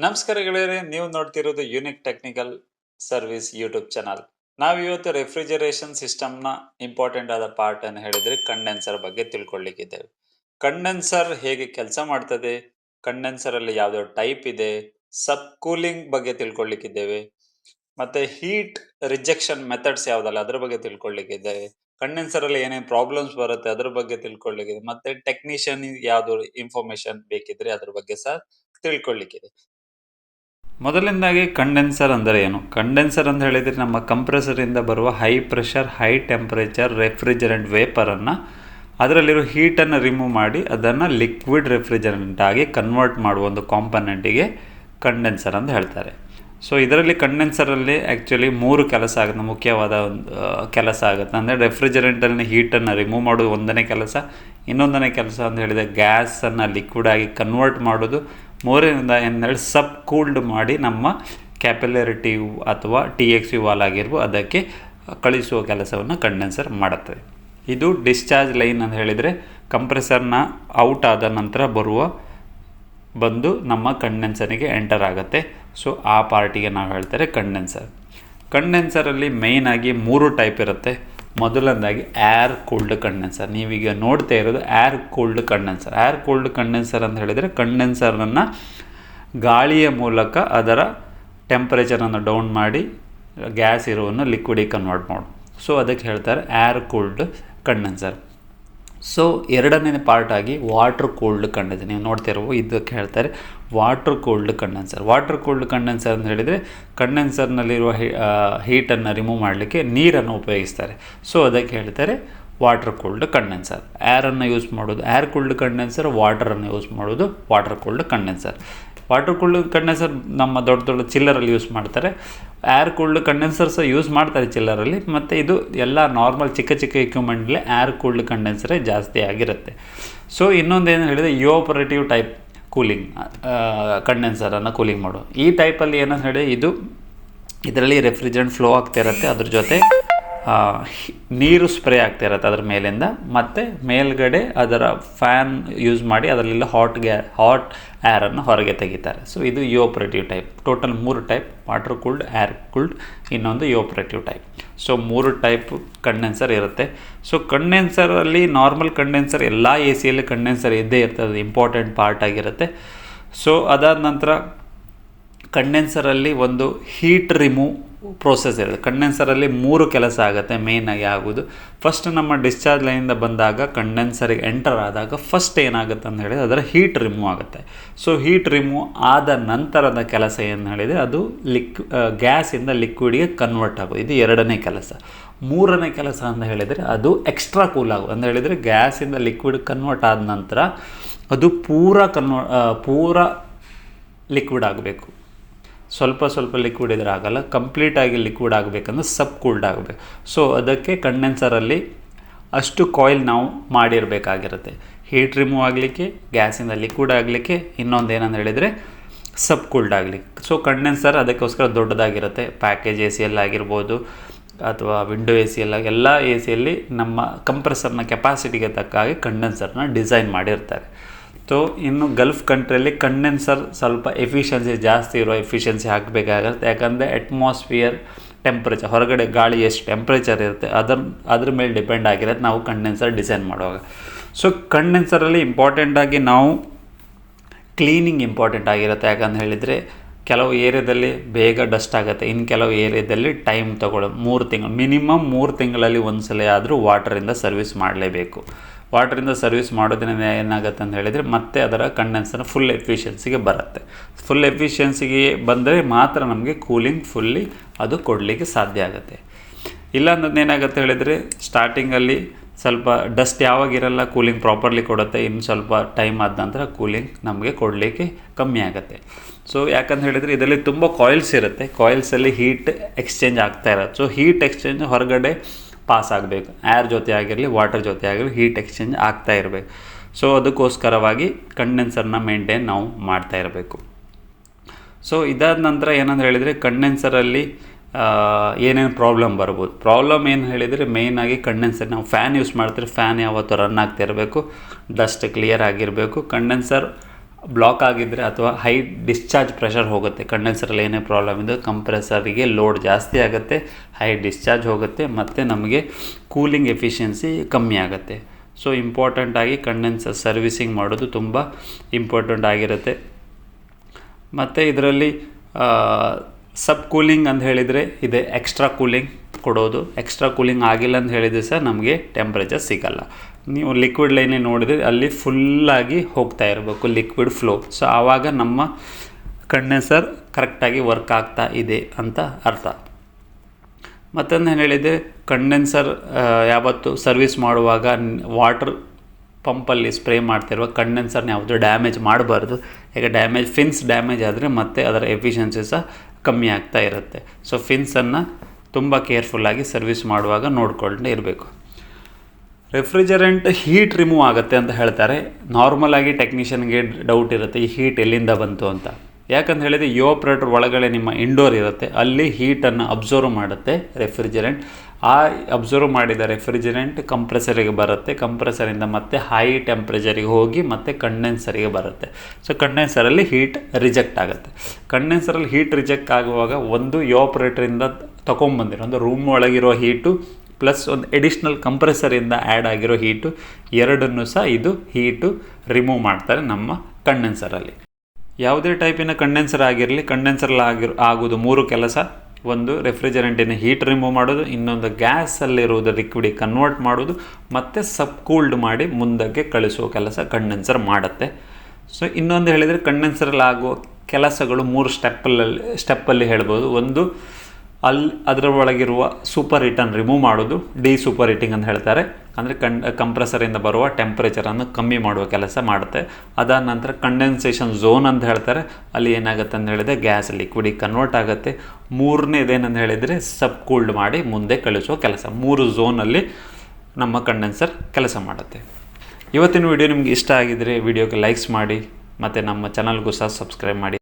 ನಮಸ್ಕಾರ ಗೆಳೆಯರೆ, ನೀವು ನೋಡ್ತಿರೋದು unique technical service YouTube channel ನಾವು ಇವತ್ತು ರೆಫ್ರಿಜರೇಷನ್ ಸಿಸ್ಟಮ್ನ ಇಂಪಾರ್ಟೆಂಟ್ ಆದ ಪಾರ್ಟ್ ಅನ್ನು ಹೇಳಿದ್ರೆ ಕಂಡೆನ್ಸರ್ ಬಗ್ಗೆ ತಿಳ್ಕೊಳ್ಳಿಕ್ಕಿದ್ದೇವೆ ಕಂಡೆನ್ಸರ್ ಹೇಗೆ ಕೆಲಸ ಮಾಡ್ತದೆ ಕಂಡೆನ್ಸರ್ ಅಲ್ಲಿ ಯಾವ್ದೋ ಟೈಪ್ ಇದೆ ಸಬ್ ಕೂಲಿಂಗ್ ಬಗ್ಗೆ ತಿಳ್ಕೊಳ್ಳಿಕ್ಕಿದ್ದೇವೆ ಮತ್ತೆ ಹೀಟ್ ರಿಜೆಕ್ಷನ್ ಮೆಥಡ್ಸ್ ಯಾವ್ದಲ್ಲ ಅದ್ರ ಬಗ್ಗೆ ತಿಳ್ಕೊಳ್ಳಿಕ್ಕಿದ್ದೇವೆ ಕಂಡೆನ್ಸರ್ ಅಲ್ಲಿ ಏನೇನ್ ಪ್ರಾಬ್ಲಮ್ಸ್ ಬರುತ್ತೆ ಅದ್ರ ಬಗ್ಗೆ ತಿಳ್ಕೊಳ್ಳಿಕ್ಕಿದೆ ಮತ್ತೆ ಟೆಕ್ನಿಷಿಯನ್ ಯಾವ್ದು ಇನ್ಫಾರ್ಮೇಶನ್ ಬೇಕಿದ್ರೆ ಅದ್ರ ಬಗ್ಗೆ ಸಹ ತಿಳ್ಕೊಳ್ಳಿಕ್ಕಿದೆ ಮೊದಲನೇದಾಗಿ ಕಂಡೆನ್ಸರ್ ಅಂದರೆ ಏನು? ಕಂಡೆನ್ಸರ್ ಅಂತ ಹೇಳಿದರೆ ನಮ್ಮ ಕಂಪ್ರೆಸರಿಂದ ಬರುವ high pressure high temperature refrigerant ವೇಪರನ್ನು ಅದರಲ್ಲಿರೋ ಹೀಟನ್ನು ರಿಮೂವ್ ಮಾಡಿ ಅದನ್ನು ಲಿಕ್ವಿಡ್ ರೆಫ್ರಿಜರೆಂಟ್ ಆಗಿ ಕನ್ವರ್ಟ್ ಮಾಡುವ ಒಂದು ಕಾಂಪನೆಂಟಿಗೆ ಕಂಡೆನ್ಸರ್ ಅಂತ ಹೇಳ್ತಾರೆ. ಸೊ ಇದರಲ್ಲಿ ಕಂಡೆನ್ಸರಲ್ಲಿ ಆ್ಯಕ್ಚುಲಿ ಮೂರು ಕೆಲಸ ಆಗುತ್ತೆ. ಮುಖ್ಯವಾದ ಒಂದು ಕೆಲಸ ಆಗುತ್ತೆ. ಅಂದರೆ ರೆಫ್ರಿಜರೆಂಟಲ್ಲಿ ಹೀಟನ್ನು ರಿಮೂವ್ ಮಾಡೋದು ಒಂದನೇ ಕೆಲಸ, ಇನ್ನೊಂದನೇ ಕೆಲಸ ಅಂತ ಹೇಳಿದರೆ ಗ್ಯಾಸನ್ನು ಲಿಕ್ವಿಡ್ ಆಗಿ ಕನ್ವರ್ಟ್ ಮಾಡೋದು ಏನು ಹೇಳಿ ಸಬ್ ಕೂಲ್ಡ್ ಮಾಡಿ ನಮ್ಮ ಕ್ಯಾಪಿಲರಿಟಿ ಅಥವಾ ಟಿ ಎಕ್ಸ್ ಯು ವಾಲ್ ಆಗಿರ್ಬೋದು ಅದಕ್ಕೆ ಕಳಿಸುವ ಕೆಲಸವನ್ನು ಕಂಡೆನ್ಸರ್ ಮಾಡುತ್ತದೆ ಇದು ಡಿಸ್ಚಾರ್ಜ್ ಲೈನ್ ಅಂತ ಹೇಳಿದರೆ ಕಂಪ್ರೆಸರ್ನ ಔಟ್ ಆದ ನಂತರ ಬರುವ, ಬಂದು ನಮ್ಮ ಕಂಡೆನ್ಸರಿಗೆ ಎಂಟರ್ ಆಗುತ್ತೆ. ಸೊ, ಆ ಪಾರ್ಟಿಗೆ ನಾವು ಹೇಳ್ತಾರೆ ಕಂಡೆನ್ಸರ್. ಕಂಡೆನ್ಸರಲ್ಲಿ ಮೇಯ್ನಾಗಿ ಮೂರು ಟೈಪ್ ಇರುತ್ತೆ. ಮೊದಲನೇದಾಗಿ ಏರ್ ಕೂಲ್ಡ್ ಕಂಡೆನ್ಸರ್ ನೀವೀಗ ನೋಡ್ತಾ ಇರೋದು air cooled condenser air cooled condenser ಅಂತ ಹೇಳಿದರೆ ಕಂಡೆನ್ಸರನ್ನು ಗಾಳಿಯ ಮೂಲಕ ಅದರ ಟೆಂಪ್ರೇಚರನ್ನು ಡೌನ್ ಮಾಡಿ ಗ್ಯಾಸ್ ಇರುವನ್ನು ಲಿಕ್ವಿಡಿಗೆ ಕನ್ವರ್ಟ್ ಮಾಡು ಸೊ ಅದಕ್ಕೆ ಹೇಳ್ತಾರೆ ಏರ್ ಕೂಲ್ಡ್ ಕಂಡೆನ್ಸರ್ ಸೊ ಎರಡನೇ ಪಾರ್ಟ್ ಆಗಿ ವಾಟರ್ ಕೂಲ್ಡ್ ಕಂಡೆನ್ಸರ್ ನೀವು ನೋಡ್ತಿರುವ ಇದಕ್ಕೆ ಹೇಳ್ತಾರೆ water cold condenser water cooled condenser ಅಂತ ಹೇಳಿದರೆ ಕಂಡೆನ್ಸರ್ನಲ್ಲಿರುವ ಹೀಟನ್ನು ರಿಮೂವ್ ಮಾಡಲಿಕ್ಕೆ ನೀರನ್ನು ಉಪಯೋಗಿಸ್ತಾರೆ. ಸೊ ಅದಕ್ಕೆ ಹೇಳ್ತಾರೆ ವಾಟರ್ ಕೂಲ್ಡ್ ಕಂಡೆನ್ಸರ್. ಏರನ್ನು ಯೂಸ್ ಮಾಡೋದು ಏರ್ ಕೂಲ್ಡ್ ಕಂಡೆನ್ಸರ್ ವಾಟರನ್ನು ಯೂಸ್ ಮಾಡೋದು water cooled condenser. Water cooled condenser ನಮ್ಮ ದೊಡ್ಡ ದೊಡ್ಡ ಚಿಲ್ಲರಲ್ಲಿ ಯೂಸ್ ಮಾಡ್ತಾರೆ. ಏರ್ ಕೂಲ್ಡ್ ಕಂಡೆನ್ಸರ್ ಸಹ ಯೂಸ್ ಮಾಡ್ತಾರೆ ಚಿಲ್ಲರಲ್ಲಿ, ಮತ್ತು ಇದು ಎಲ್ಲ ನಾರ್ಮಲ್ ಚಿಕ್ಕ ಚಿಕ್ಕ ಇಕ್ವಿಪ್ಮೆಂಟ್ಲಿ ಏರ್ ಕೂಲ್ಡ್ ಕಂಡೆನ್ಸರೇ ಜಾಸ್ತಿ ಆಗಿರುತ್ತೆ. ಸೊ ಇನ್ನೊಂದು ಏನು ಹೇಳಿದರೆ ಯೋಪರೇಟಿವ್ ಟೈಪ್ ಕೂಲಿಂಗ್ ಕಂಡೆನ್ಸರನ್ನು ಕೂಲಿಂಗ್ ಮಾಡೋದು. ಈ ಟೈಪಲ್ಲಿ ಏನಂತ ಹೇಳಿ ಇದು ಇದರಲ್ಲಿ ರೆಫ್ರಿಜರೆಂಟ್ ಫ್ಲೋ ಆಗ್ತಾ ಇರುತ್ತೆ. ಅದ್ರ ಜೊತೆ ನೀರು ಸ್ಪ್ರೇ ಆಗ್ತಾ ಇರತ್ತೆ ಅದ್ರ ಮೇಲಿಂದ, ಮತ್ತು ಮೇಲ್ಗಡೆ ಅದರ ಫ್ಯಾನ್ ಯೂಸ್ ಮಾಡಿ ಅದರಲ್ಲೆಲ್ಲ ಹಾಟ್ ಗ್ಯಾ ಹಾಟ್ ಏರನ್ನು ಹೊರಗೆ ತೆಗಿತಾರೆ. ಸೊ ಇದು ಯೋಪರೇಟಿವ್ ಟೈಪ್ ಟೋಟಲ್ ಮೂರು type water cooled air cooled ಇನ್ನೊಂದು ಯೋಪರೇಟಿವ್ ಟೈಪ್ ಸೊ ಮೂರು ಟೈಪ್ ಕಂಡೆನ್ಸರ್ ಇರುತ್ತೆ. ಸೊ ಕಂಡೆನ್ಸರಲ್ಲಿ ನಾರ್ಮಲ್ ಕಂಡೆನ್ಸರ್ ಎಲ್ಲ ಎ ಸಿಯಲ್ಲಿ ಕಂಡೆನ್ಸರ್ ಇದ್ದೇ ಇರ್ತದೆ. ಇಂಪಾರ್ಟೆಂಟ್ ಪಾರ್ಟ್ ಆಗಿರುತ್ತೆ. ಸೊ ಅದಾದ ನಂತರ ಕಂಡೆನ್ಸರಲ್ಲಿ ಒಂದು ಹೀಟ್ ರಿಮೂವ್ ಪ್ರೋಸೆಸ್ ಇರುತ್ತೆ. ಕಂಡೆನ್ಸರಲ್ಲಿ ಮೂರು ಕೆಲಸ ಆಗುತ್ತೆ ಮೇಯ್ನಾಗಿ ಆಗೋದು ಫಸ್ಟ್ ನಮ್ಮ ಡಿಸ್ಚಾರ್ಜ್ ಲೈನಿಂದ ಬಂದಾಗ ಕಂಡೆನ್ಸರಿಗೆ ಎಂಟರ್ ಆದಾಗ ಫಸ್ಟ್ ಏನಾಗುತ್ತೆ ಅಂತ ಹೇಳಿದರೆ ಅದರ ಹೀಟ್ ರಿಮೂವ್ ಆಗುತ್ತೆ. ಸೊ ಹೀಟ್ ರಿಮೂವ್ ಆದ ನಂತರದ ಕೆಲಸ ಏನು ಹೇಳಿದರೆ ಅದು ಲಿಕ್ ಗ್ಯಾಸಿಂದ ಲಿಕ್ವಿಡ್ಗೆ ಕನ್ವರ್ಟ್ ಆಗೋದು ಇದು ಎರಡನೇ ಕೆಲಸ. ಮೂರನೇ ಕೆಲಸ ಅಂತ ಹೇಳಿದರೆ ಅದು ಎಕ್ಸ್ಟ್ರಾ ಕೂಲ್ ಆಗೋದು ಅಂತ ಹೇಳಿದರೆ ಗ್ಯಾಸಿಂದ ಲಿಕ್ವಿಡ್ ಕನ್ವರ್ಟ್ ಆದ ನಂತರ ಅದು ಪೂರ ಕನ್ವ ಪೂರ ಲಿಕ್ವಿಡ್ ಆಗಬೇಕು. ಸ್ವಲ್ಪ ಸ್ವಲ್ಪ ಲಿಕ್ವಿಡ್ ಇದ್ರೆ ಆಗಲ್ಲ ಕಂಪ್ಲೀಟಾಗಿ ಲಿಕ್ವಿಡ್ ಆಗಬೇಕಂದ್ರೆ ಸಬ್ ಕೂಲ್ಡ್ ಆಗಬೇಕು. ಸೊ ಅದಕ್ಕೆ ಕಂಡೆನ್ಸರಲ್ಲಿ ಅಷ್ಟು ಕಾಯಿಲ್ ನಾವು ಮಾಡಿರಬೇಕಾಗಿರುತ್ತೆ. ಹೀಟ್ ರಿಮೂವ್ ಆಗಲಿಕ್ಕೆ ಗ್ಯಾಸಿಂದ ಲಿಕ್ವಿಡ್ ಆಗಲಿಕ್ಕೆ ಇನ್ನೊಂದು ಏನಂತ ಹೇಳಿದರೆ ಸಬ್ ಕೂಲ್ಡ್ ಆಗಲಿಕ್ಕೆ. ಸೊ ಕಂಡೆನ್ಸರ್ ಅದಕ್ಕೋಸ್ಕರ ದೊಡ್ಡದಾಗಿರುತ್ತೆ. ಪ್ಯಾಕೇಜ್ ಎ ಸಿ ಆಗಿರ್ಬೋದು, ಅಥವಾ ವಿಂಡೋ ಎ ಸಿ ಎಲ್ಲ ಎಲ್ಲ ಎ ಸಿಯಲ್ಲಿ ನಮ್ಮ ಕಂಪ್ರೆಸರ್ನ ಕೆಪಾಸಿಟಿಗೆ ತಕ್ಕ ಹಾಗೆ ಕಂಡೆನ್ಸರ್ನ ಡಿಸೈನ್ ಮಾಡಿರ್ತಾರೆ. ಸೊ ಇನ್ನು ಗಲ್ಫ್ ಕಂಟ್ರಿಯಲ್ಲಿ ಕಂಡೆನ್ಸರ್ ಸ್ವಲ್ಪ ಎಫಿಷಿಯನ್ಸಿ ಜಾಸ್ತಿ ಇರೋ ಎಫಿಷಿಯನ್ಸಿ ಹಾಕಬೇಕಾಗತ್ತೆ. ಯಾಕಂದರೆ ಅಟ್ಮಾಸ್ಫಿಯರ್ ಟೆಂಪ್ರೇಚರ್ ಹೊರಗಡೆ ಗಾಳಿ ಎಷ್ಟು ಟೆಂಪ್ರೇಚರ್ ಇರುತ್ತೆ, ಅದರ, ಅದ್ರ ಮೇಲೆ ಡಿಪೆಂಡ್ ಆಗಿರುತ್ತೆ. ನಾವು ಕಂಡೆನ್ಸರ್ ಡಿಸೈನ್ ಮಾಡುವಾಗ. ಸೊ ಕಂಡೆನ್ಸರಲ್ಲಿ ಇಂಪಾರ್ಟೆಂಟಾಗಿ ನಾವು ಕ್ಲೀನಿಂಗ್ ಇಂಪಾರ್ಟೆಂಟ್ ಆಗಿರುತ್ತೆ. ಯಾಕಂತ ಹೇಳಿದರೆ ಕೆಲವು ಏರಿಯಾದಲ್ಲಿ ಬೇಗ ಡಸ್ಟ್ ಆಗುತ್ತೆ. ಇನ್ನು ಕೆಲವು ಏರಿಯಾದಲ್ಲಿ ಟೈಮ್ ತೊಗೊಳ್ಳೋದು ಮೂರು ತಿಂಗಳು ಮಿನಿಮಮ್ ಮೂರು ತಿಂಗಳಲ್ಲಿ ಒಂದು ಸಲ ಆದರೂ ವಾಟರಿಂದ ಸರ್ವಿಸ್ ಮಾಡಲೇಬೇಕು. ವಾಟರಿಂದ ಸರ್ವಿಸ್ ಮಾಡೋದ್ರಿಂದ ಏನಾಗುತ್ತೆ ಅಂತ ಹೇಳಿದರೆ ಮತ್ತೆ ಅದರ ಕಂಡೆನ್ಸರ್ ಫುಲ್ ಎಫಿಷಿಯನ್ಸಿಗೆ ಬರುತ್ತೆ. ಫುಲ್ ಎಫಿಷಿಯನ್ಸಿಗೆ ಬಂದರೆ ಮಾತ್ರ ನಮಗೆ ಕೂಲಿಂಗ್ ಫುಲ್ಲಿ ಅದು ಕೊಡಲಿಕ್ಕೆ ಸಾಧ್ಯ ಆಗುತ್ತೆ. ಇಲ್ಲ ಅನ್ನೋದು ಏನಾಗುತ್ತೆ ಹೇಳಿದರೆ ಸ್ಟಾರ್ಟಿಂಗಲ್ಲಿ ಸ್ವಲ್ಪ ಡಸ್ಟ್ ಯಾವಾಗ ಇರಲ್ಲ ಕೂಲಿಂಗ್ ಪ್ರಾಪರ್ಲಿ ಕೊಡುತ್ತೆ, ಇನ್ನು ಸ್ವಲ್ಪ ಟೈಮ್ ಆದ ನಂತರ ಕೂಲಿಂಗ್ ನಮಗೆ ಕೊಡಲಿಕ್ಕೆ ಕಮ್ಮಿ ಆಗುತ್ತೆ. ಸೊ ಯಾಕಂತ ಹೇಳಿದರೆ ಇದರಲ್ಲಿ ತುಂಬ ಕಾಯಿಲ್ಸ್ ಇರುತ್ತೆ. ಕಾಯಿಲ್ಸಲ್ಲಿ ಹೀಟ್ ಎಕ್ಸ್ಚೇಂಜ್ ಆಗ್ತಾ ಇರುತ್ತೆ. ಸೊ ಹೀಟ್ ಎಕ್ಸ್ಚೇಂಜ್ ಹೊರಗಡೆ ಪಾಸ್ ಆಗಬೇಕು. ಏರ್ ಜೊತೆ ಆಗಿರಲಿ ವಾಟರ್ ಜೊತೆ ಆಗಿರಲಿ ಹೀಟ್ ಎಕ್ಸ್ಚೇಂಜ್ ಆಗ್ತಾ ಇರಬೇಕು. ಸೊ ಅದಕ್ಕೋಸ್ಕರವಾಗಿ ಕಂಡೆನ್ಸರ್ನ ಮೇಂಟೈನ್ ನಾವು ಮಾಡ್ತಾ ಇರಬೇಕು. ಸೊ ಇದಾದ ನಂತರ ಏನಂತ ಹೇಳಿದರೆ ಕಂಡೆನ್ಸರಲ್ಲಿ ಏನೇನು ಪ್ರಾಬ್ಲಮ್ ಬರ್ಬೋದು. ಪ್ರಾಬ್ಲಮ್ ಏನು ಹೇಳಿದರೆ ಮೇಯ್ನಾಗಿ ಕಂಡೆನ್ಸರ್ ನಾವು ಫ್ಯಾನ್ ಯೂಸ್ ಮಾಡ್ತಾರೆ ಫ್ಯಾನ್ ಯಾವತ್ತೂ ರನ್ ಆಗ್ತಾ ಇರಬೇಕು. ಡಸ್ಟ್ ಕ್ಲಿಯರ್ ಆಗಿರಬೇಕು. ಕಂಡೆನ್ಸರ್ ಬ್ಲಾಕ್ ಆಗಿದ್ದರೆ ಅಥವಾ ಹೈ ಡಿಸ್ಚಾರ್ಜ್ ಪ್ರೆಷರ್ ಹೋಗುತ್ತೆ. ಕಂಡೆನ್ಸರಲ್ಲಿ ಏನೇ ಪ್ರಾಬ್ಲಮ್ ಇದೆ ಕಂಪ್ರೆಸರಿಗೆ ಲೋಡ್ ಜಾಸ್ತಿ ಆಗುತ್ತೆ ಹೈ ಡಿಸ್ಚಾರ್ಜ್ ಹೋಗುತ್ತೆ, ಮತ್ತು ನಮಗೆ ಕೂಲಿಂಗ್ ಎಫಿಷಿಯನ್ಸಿ ಕಮ್ಮಿ ಆಗುತ್ತೆ. ಸೊ ಇಂಪಾರ್ಟೆಂಟಾಗಿ ಕಂಡೆನ್ಸರ್ ಸರ್ವಿಸಿಂಗ್ ಮಾಡೋದು ತುಂಬ ಇಂಪಾರ್ಟೆಂಟ್ ಆಗಿರುತ್ತೆ. ಮತ್ತು ಇದರಲ್ಲಿ ಸಬ್ ಕೂಲಿಂಗ್ ಅಂತ ಹೇಳಿದರೆ ಇದೆ. ಎಕ್ಸ್ಟ್ರಾ ಕೂಲಿಂಗ್ ಕೊಡೋದು. ಎಕ್ಸ್ಟ್ರಾ ಕೂಲಿಂಗ್ ಆಗಿಲ್ಲ ಅಂತ ಹೇಳಿದರೆ ಸಹ ನಮಗೆ ಟೆಂಪ್ರೇಚರ್ ಸಿಗಲ್ಲ. ನೀವು ಲಿಕ್ವಿಡ್ ಲೈನೇ ನೋಡಿದರೆ ಅಲ್ಲಿ ಫುಲ್ಲಾಗಿ ಹೋಗ್ತಾ ಇರಬೇಕು ಲಿಕ್ವಿಡ್ ಫ್ಲೋ ಸೊ ಆವಾಗ ನಮ್ಮ ಕಂಡೆನ್ಸರ್ ಕರೆಕ್ಟಾಗಿ ವರ್ಕ್ ಆಗ್ತಾ ಇದೆ ಅಂತ ಅರ್ಥ. ಮತ್ತೊಂದು ಏನು ಹೇಳಿದೆ ಕಂಡೆನ್ಸರ್ ಯಾವತ್ತು ಸರ್ವಿಸ್ ಮಾಡುವಾಗ ವಾಟರ್ ಪಂಪಲ್ಲಿ ಸ್ಪ್ರೇ ಮಾಡ್ತಿರುವ ಕಂಡೆನ್ಸರ್ನ ಯಾವುದು ಡ್ಯಾಮೇಜ್ ಮಾಡಬಾರ್ದು. ಈಗ ಡ್ಯಾಮೇಜ್ ಫಿನ್ಸ್ ಡ್ಯಾಮೇಜ್ ಆದರೆ ಮತ್ತೆ ಅದರ ಎಫಿಷಿಯನ್ಸಿ ಸಹ ಕಮ್ಮಿ ಆಗ್ತಾ ಇರುತ್ತೆ. ಸೊ ಫಿನ್ಸನ್ನು ತುಂಬ ಕೇರ್ಫುಲ್ಲಾಗಿ ಸರ್ವಿಸ್ ಮಾಡುವಾಗ ನೋಡ್ಕೊಂಡೇ ಇರಬೇಕು. ರೆಫ್ರಿಜರೆಂಟ್ ಹೀಟ್ ರಿಮೂವ್ ಆಗುತ್ತೆ ಅಂತ ಹೇಳ್ತಾರೆ. ನಾರ್ಮಲ್ ಆಗಿ ಟೆಕ್ನಿಷಿಯನ್ಗೆ ಡೌಟ್ ಇರುತ್ತೆ, ಈ ಹೀಟ್ ಎಲ್ಲಿಂದ ಬಂತು ಅಂತ. ಯಾಕಂತ ಹೇಳಿದರೆ ಯೋಪ್ರೇಟರ್ ಒಳಗಡೆ ನಿಮ್ಮ ಇಂಡೋರ್ ಇರುತ್ತೆ, ಅಲ್ಲಿ ಹೀಟನ್ನು ಅಬ್ಸರ್ವ್ ಮಾಡುತ್ತೆ ರೆಫ್ರಿಜರೆಂಟ್. ಆ ಅಬ್ಸರ್ವ್ ಮಾಡಿದ ರೆಫ್ರಿಜರೆಂಟ್ ಕಂಪ್ರೆಸರಿಗೆ ಬರುತ್ತೆ ಕಂಪ್ರೆಸರಿಂದ ಮತ್ತೆ ಹೈ ಟೆಂಪ್ರೇಚರಿಗೆ ಹೋಗಿ ಮತ್ತೆ ಕಂಡೆನ್ಸರಿಗೆ ಬರುತ್ತೆ. ಸೊ ಕಂಡೆನ್ಸರಲ್ಲಿ ಹೀಟ್ ರಿಜೆಕ್ಟ್ ಆಗುತ್ತೆ. ಕಂಡೆನ್ಸರಲ್ಲಿ ಹೀಟ್ ರಿಜೆಕ್ಟ್ ಆಗುವಾಗ ಒಂದು ಯೋಪ್ರೇಟ್ರಿಂದ ತೊಗೊಂಬಂದಿರೋ ಅಂದರೆ ರೂಮ್ ಒಳಗಿರೋ ಹೀಟು ಪ್ಲಸ್ ಒಂದು ಎಡಿಷ್ನಲ್ ಕಂಪ್ರೆಸರಿಂದ ಆ್ಯಡ್ ಆಗಿರೋ ಹೀಟು ಎರಡನ್ನೂ ಸಹ ಇದು ಹೀಟು ರಿಮೂವ್ ಮಾಡ್ತಾರೆ ನಮ್ಮ ಕಂಡೆನ್ಸರಲ್ಲಿ ಯಾವುದೇ ಟೈಪಿನ ಕಂಡೆನ್ಸರ್ ಆಗಿರಲಿ ಕಂಡೆನ್ಸರಲ್ಲಿ ಆಗಿರೋ ಆಗೋದು ಮೂರು ಕೆಲಸ. ಒಂದು ರೆಫ್ರಿಜರೆಂಟಿನ ಹೀಟ್ ರಿಮೂವ್ ಮಾಡೋದು ಇನ್ನೊಂದು ಗ್ಯಾಸಲ್ಲಿರುವುದು ಲಿಕ್ವಿಡಿಗೆ ಕನ್ವರ್ಟ್ ಮಾಡೋದು ಮತ್ತು ಸಬ್ ಕೂಲ್ಡ್ ಮಾಡಿ ಮುಂದಕ್ಕೆ ಕಳಿಸುವ ಕೆಲಸ ಕಂಡೆನ್ಸರ್ ಮಾಡುತ್ತೆ. ಸೊ ಇನ್ನೊಂದು ಹೇಳಿದರೆ ಕಂಡೆನ್ಸರಲ್ಲಿ ಆಗುವ ಕೆಲಸಗಳು ಮೂರು ಸ್ಟೆಪ್ಪಲ್ಲಿ ಸ್ಟೆಪ್ಪಲ್ಲಿ ಹೇಳ್ಬೋದು. ಒಂದು ಅಲ್ಲಿ ಅದರ ಒಳಗಿರುವ ಸೂಪರ್ ಹೀಟನ್ನು ರಿಮೂವ್ ಮಾಡೋದು ಡಿ ಸೂಪರ್ ಹೀಟಿಂಗ್ ಅಂತ ಹೇಳ್ತಾರೆ. ಅಂದರೆ ಕಂ ಕಂಪ್ರೆಸರಿಂದ ಬರುವ ಟೆಂಪ್ರೇಚರನ್ನು ಕಮ್ಮಿ ಮಾಡುವ ಕೆಲಸ ಮಾಡುತ್ತೆ. ಅದಾದ ನಂತರ ಕಂಡೆನ್ಸೇಷನ್ ಝೋನ್ ಅಂತ ಹೇಳ್ತಾರೆ. ಅಲ್ಲಿ ಏನಾಗುತ್ತೆ ಅಂತ ಹೇಳಿದರೆ ಗ್ಯಾಸ್ ಲಿಕ್ವಿಡಿಗೆ ಕನ್ವರ್ಟ್ ಆಗುತ್ತೆ. ಮೂರನೇದೇನಂತ ಹೇಳಿದರೆ ಸಬ್ ಕೂಲ್ಡ್ ಮಾಡಿ ಮುಂದೆ ಕಳಿಸುವ ಕೆಲಸ. ಮೂರು ಝೋನಲ್ಲಿ ನಮ್ಮ ಕಂಡೆನ್ಸರ್ ಕೆಲಸ ಮಾಡುತ್ತೆ. ಇವತ್ತಿನ ವಿಡಿಯೋ ನಿಮ್ಗೆ ಇಷ್ಟ ಆಗಿದರೆ ವಿಡಿಯೋಗೆ ಲೈಕ್ಸ್ ಮಾಡಿ, ಮತ್ತು ನಮ್ಮ ಚಾನಲ್ಗೂ ಸಹ ಸಬ್ಸ್ಕ್ರೈಬ್ ಮಾಡಿ.